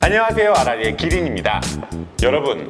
안녕하세요. 아라리의 기린입니다. 여러분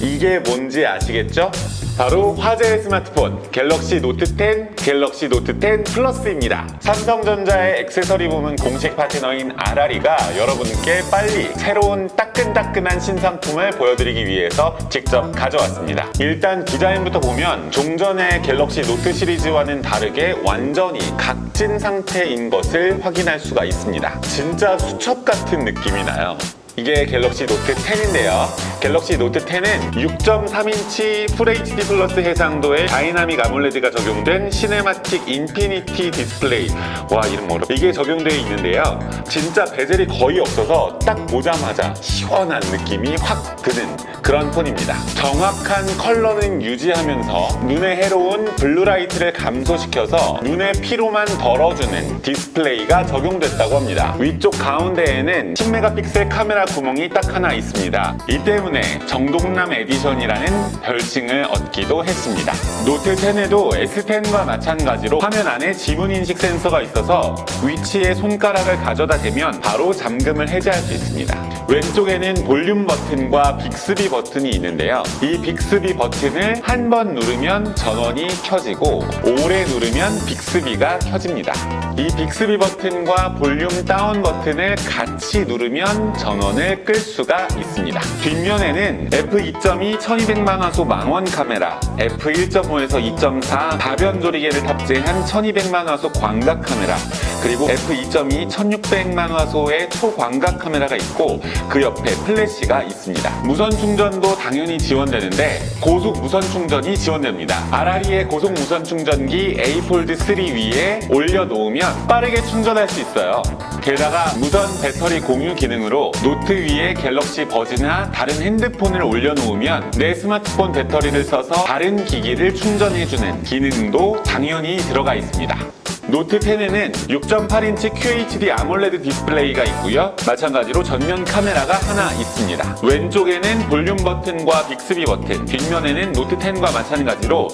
이게 뭔지 아시겠죠? 바로 화제의 스마트폰 갤럭시 노트 10, 갤럭시 노트 10 플러스입니다. 삼성전자의 액세서리 부문 공식 파트너인 아라리가 여러분께 빨리 새로운 따끈따끈한 신상품을 보여드리기 위해서 직접 가져왔습니다. 일단 디자인부터 보면 종전의 갤럭시 노트 시리즈와는 다르게 완전히 각진 상태인 것을 확인할 수가 있습니다. 진짜 수첩 같은 느낌이 나요. 이게 갤럭시 노트 10인데요. 갤럭시 노트 10은 6.3인치 풀 HD 플러스 해상도의 다이나믹 아몰레드가 적용된 시네마틱 인피니티 디스플레이. 와, 이름 어려. 이게 적용되어 있는데요. 진짜 베젤이 거의 없어서 딱 보자마자 시원한 느낌이 확 드는 그런 폰입니다. 정확한 컬러는 유지하면서 눈에 해로운 블루라이트를 감소시켜서 눈의 피로만 덜어주는 디스플레이가 적용됐다고 합니다. 위쪽 가운데에는 10메가픽셀 카메라 구멍이 딱 하나 있습니다. 이 때문에 정동남 에디션이라는 별칭을 얻기도 했습니다. 노트 10에도 S10과 마찬가지로 화면 안에 지문 인식 센서가 있어서 위치에 손가락을 가져다 대면 바로 잠금을 해제할 수 있습니다. 왼쪽에는 볼륨 버튼과 빅스비 버튼이 있는데요. 이 빅스비 버튼을 한 번 누르면 전원이 켜지고 오래 누르면 빅스비가 켜집니다. 이 빅스비 버튼과 볼륨 다운 버튼을 같이 누르면 전원을 끌 수가 있습니다. 뒷면에는 f2.2 1200만 화소 망원 카메라, f1.5에서 2.4 다변 조리개를 탑재한 1200만 화소 광각 카메라, 그리고 f2.2 1600만 화소의 초광각 카메라가 있고 그 옆에 플래시가 있습니다. 무선 충전도 당연히 지원되는데 고속 무선 충전이 지원됩니다. 아라리의 고속 무선 충전기 A 폴드 3 위에 올려놓으면 빠르게 충전할 수 있어요. 게다가 무선 배터리 공유 기능으로 노트 위에 갤럭시 버즈나 다른 핸드폰을 올려놓으면 내 스마트폰 배터리를 써서 다른 기기를 충전해주는 기능도 당연히 들어가 있습니다. 노트 10에는 6.8인치 QHD 아몰레드 디스플레이가 있고요. 마찬가지로 전면 카메라가 하나 있습니다. 왼쪽에는 볼륨 버튼과 빅스비 버튼, 뒷면에는 노트 10과 마찬가지로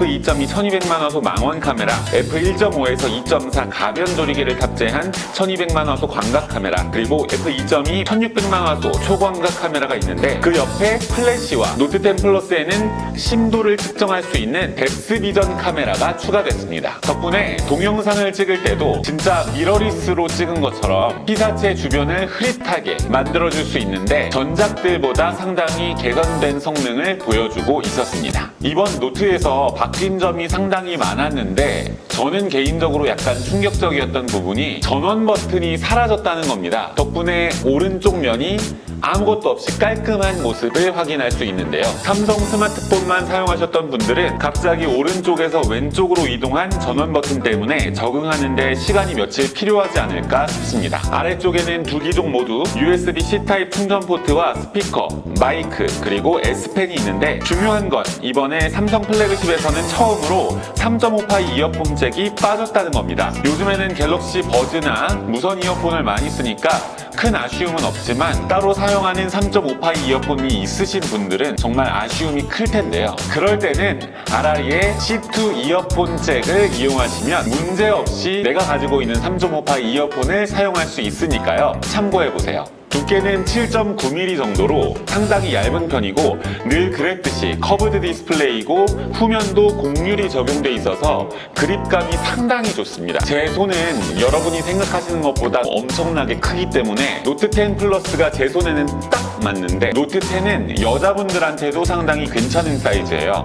f2.2 1200만 화소 망원 카메라, f1.5에서 2.4 가변 조리개를 탑재한 1200만 화소 광각 카메라, 그리고 f2.2 1600만 화소 초광각 카메라가 있는데 그 옆에 플래시와 노트 10 플러스에는 심도를 측정할 수 있는 뎁스 비전 카메라가 추가됐습니다. 덕분에 동영 상을 찍을 때도 진짜 미러리스로 찍은 것처럼 피사체 주변을 흐릿하게 만들어줄 수 있는데 전작들보다 상당히 개선된 성능을 보여주고 있었습니다. 이번 노트에서 바뀐 점이 상당히 많았는데 저는 개인적으로 약간 충격적이었던 부분이 전원 버튼이 사라졌다는 겁니다. 덕분에 오른쪽 면이 아무것도 없이 깔끔한 모습을 확인할 수 있는데요. 삼성 스마트폰만 사용하셨던 분들은 갑자기 오른쪽에서 왼쪽으로 이동한 전원 버튼 때문에 적응하는데 시간이 며칠 필요하지 않을까 싶습니다. 아래쪽에는 두 기종 모두 USB-C 타입 충전 포트와 스피커, 마이크, 그리고 S펜이 있는데 중요한 건 이번에 삼성 플래그십에서는 처음으로 3.5파이 이어폰 잭이 빠졌다는 겁니다. 요즘에는 갤럭시 버즈나 무선 이어폰을 많이 쓰니까 큰 아쉬움은 없지만 따로 사용하는 3.5파이 이어폰이 있으신 분들은 정말 아쉬움이 클 텐데요. 그럴 때는 아라리의 C2 이어폰 잭을 이용하시면 문제 없이 내가 가지고 있는 3.5파이 이어폰을 사용할 수 있으니까요. 참고해 보세요. 두께는 7.9mm 정도로 상당히 얇은 편이고 늘 그랬듯이 커브드 디스플레이고 후면도 곡률이 적용돼 있어서 그립감이 상당히 좋습니다. 제 손은 여러분이 생각하시는 것보다 엄청나게 크기 때문에 노트 10 플러스가 제 손에는 딱 맞는데 노트 10은 여자분들한테도 상당히 괜찮은 사이즈예요.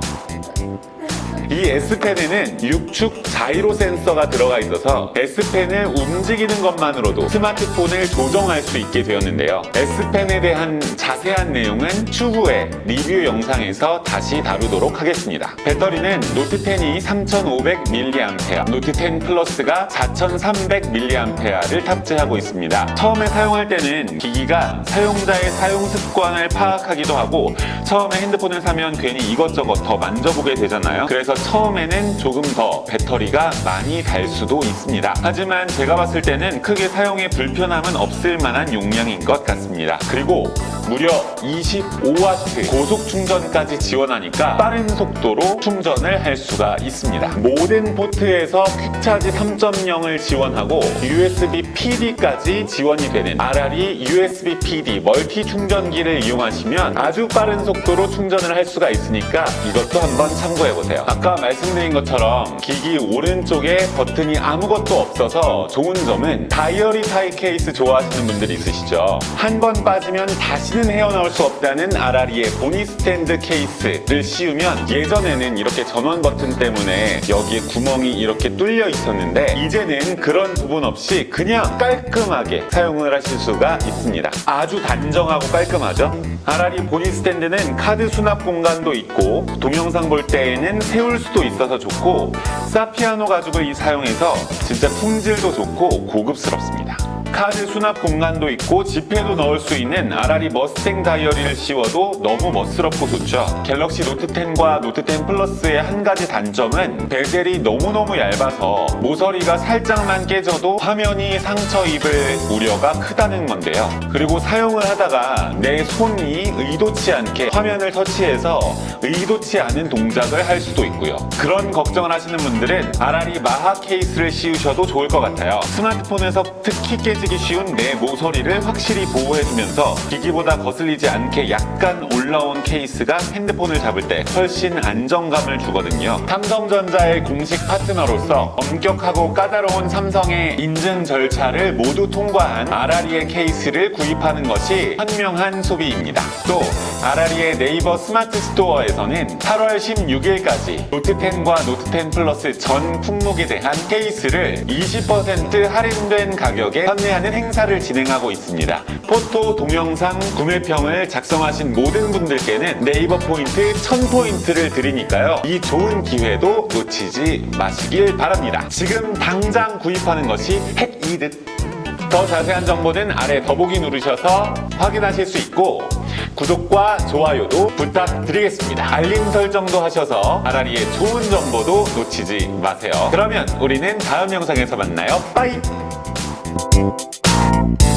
이 S펜에는 6축 자이로 센서가 들어가 있어서 S펜을 움직이는 것만으로도 스마트폰을 조정할 수 있게 되었는데요. S펜에 대한 자세한 내용은 추후에 리뷰 영상에서 다시 다루도록 하겠습니다. 배터리는 노트 10이 3500mAh, 노트 10 플러스가 4300mAh를 탑재하고 있습니다. 처음에 사용할 때는 기기가 사용자의 사용 습관을 파악하기도 하고 처음에 핸드폰을 사면 괜히 이것저것 더 만져보게 되잖아요. 그래서 처음에는 조금 더 배터리가 많이 달 수도 있습니다. 하지만 제가 봤을 때는 크게 사용에 불편함은 없을 만한 용량인 것 같습니다. 그리고 무려 25W 고속 충전까지 지원하니까 빠른 속도로 충전을 할 수가 있습니다. 모든 포트에서 퀵차지 3.0을 지원하고 USB PD까지 지원이 되는 RR이 USB PD 멀티 충전기를 이용하시면 아주 빠른 속도로 충전을 할 수가 있으니까 이것도 한번 참고해 보세요. 아까 말씀드린 것처럼 기기 오른쪽에 버튼이 아무것도 없어서 좋은 점은 다이어리 타입 케이스 좋아하시는 분들이 있으시죠. 한 번 빠지면 다시는 헤어나올 수 없다는 RRE의 보니 스탠드 케이스를 씌우면 예전에는 이렇게 전원 버튼 때문에 여기에 구멍이 이렇게 뚫려 있었는데 이제는 그런 부분 없이 그냥 깔끔하게 사용을 하실 수가 있습니다. 아주 단정하고 깔끔하죠? RRE 보니 스탠드는 카드 수납 공간도 있고 동영상 볼 때에는 세울 수도 있어서 좋고 사피아노 가죽을 이 사용해서 진짜 품질도 좋고 고급스럽습니다. 카드 수납 공간도 있고 지폐도 넣을 수 있는 아라리 머스탱 다이어리를 씌워도 너무 멋스럽고 좋죠. 갤럭시 노트 10과 노트 10 플러스의 한 가지 단점은 베젤이 너무너무 얇아서 모서리가 살짝만 깨져도 화면이 상처 입을 우려가 크다는 건데요. 그리고 사용을 하다가 내 손이 의도치 않게 화면을 터치해서 의도치 않은 동작을 할 수도 있고요. 그런 걱정을 하시는 분들은 아라리 마하 케이스를 씌우셔도 좋을 것 같아요. 스마트폰에서 특히 깨지 기 쉬운 내 모서리를 확실히 보호해주면서 기기보다 거슬리지 않게 약간 올라온 케이스가 핸드폰을 잡을 때 훨씬 안정감을 주거든요. 삼성전자의 공식 파트너로서 엄격하고 까다로운 삼성의 인증 절차를 모두 통과한 아라리의 케이스를 구입하는 것이 현명한 소비입니다. 또 아라리의 네이버 스마트 스토어에서는 8월 16일까지 노트10과 노트10 플러스 전 품목에 대한 케이스를 20% 할인된 가격에 판매 하는 행사를 진행하고 있습니다. 포토 동영상 구매평을 작성하신 모든 분들께는 네이버 포인트 1000포인트를 드리니까요. 이 좋은 기회도 놓치지 마시길 바랍니다. 지금 당장 구입하는 것이 핵이득. 더 자세한 정보는 아래 더보기 누르셔서 확인하실 수 있고 구독과 좋아요도 부탁드리겠습니다. 알림 설정도 하셔서 아라리의 좋은 정보도 놓치지 마세요. 그러면 우리는 다음 영상에서 만나요. 빠이! Thank you.